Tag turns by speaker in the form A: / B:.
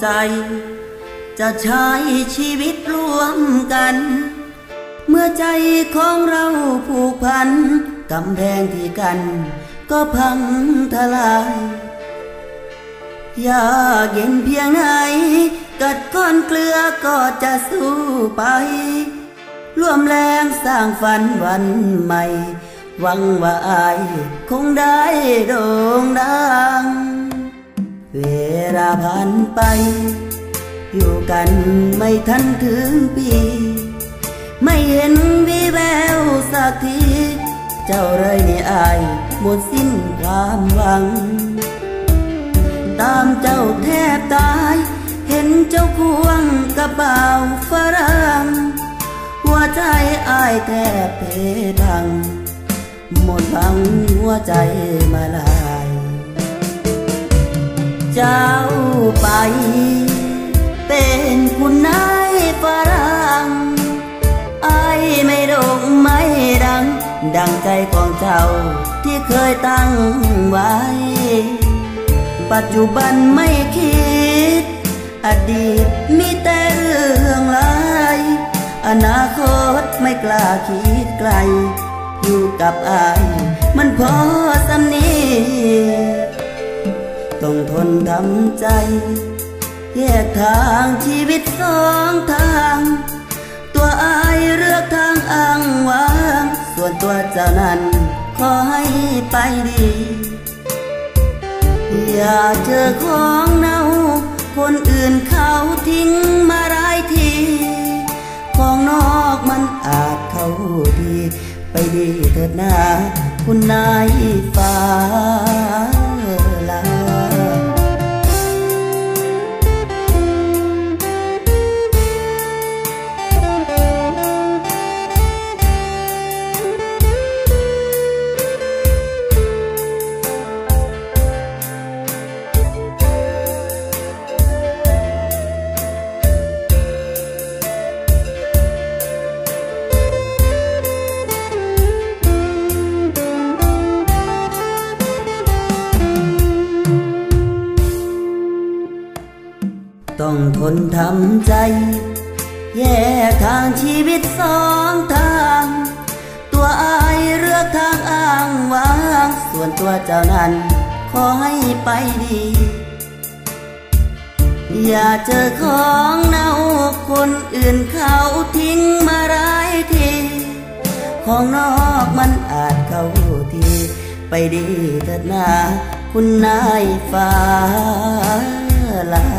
A: ใจ จะใช้ชีวิตร่วมกัน เมื่อใจของเราผูกพันกำแพงที่กัน ก็พังทลายอยากเย็นเพียงไหนกัดก้อนเกลือก็จะสู้ไป ร่วมแรงสร้างฝันวันใหม่ หวังว่าอายคงได้โด่งดัง เวลาผ่านไป อยู่กันไม่ทันถึงปี ไม่เห็นวีแววสักที เจ้าเลยนี่อายหมดสิ้นความหวัง ตามเจ้าแทบตาย เห็นเจ้าควงกระเป๋าฝรั่ง หัวใจอายแทบเพพัง หมดพังหัวใจมาลา เจ้าไป เป็นคุณนายฝรั่งอไม่ดงไม่ดัง ดังใจของเจ้าที่เคยตั้งไว้ ปัจจุบันไม่คิด อดีตมีแต่เรื่องลายอนาคตไม่กล้าคิดไกล อยู่กับอายมันพอสำนี ต้องทนทำใจ แยกทางชีวิตสองทาง ตัวอายเลือกทางอ้างว้าง ส่วนตัวเจ้านั้นขอให้ไปดี อย่าเจอของเน่า คนอื่นเขาทิ้งมาหลายที ของนอกมันอาจเข้าดี ไปดีเถิดนาคุณนายฟ้า ต้องทนทำใจ แยกทางชีวิตสองทาง ตัวอายเลือกทางอ้างว้าง ส่วนตัวเจ้านั้น ขอให้ไปดี อย่าเจอของเน่าคนอื่นเขาทิ้งมาหลายที ของนอกมันอาจเข้าที ไปดีเถิดนาคุณนายฟ้าลัง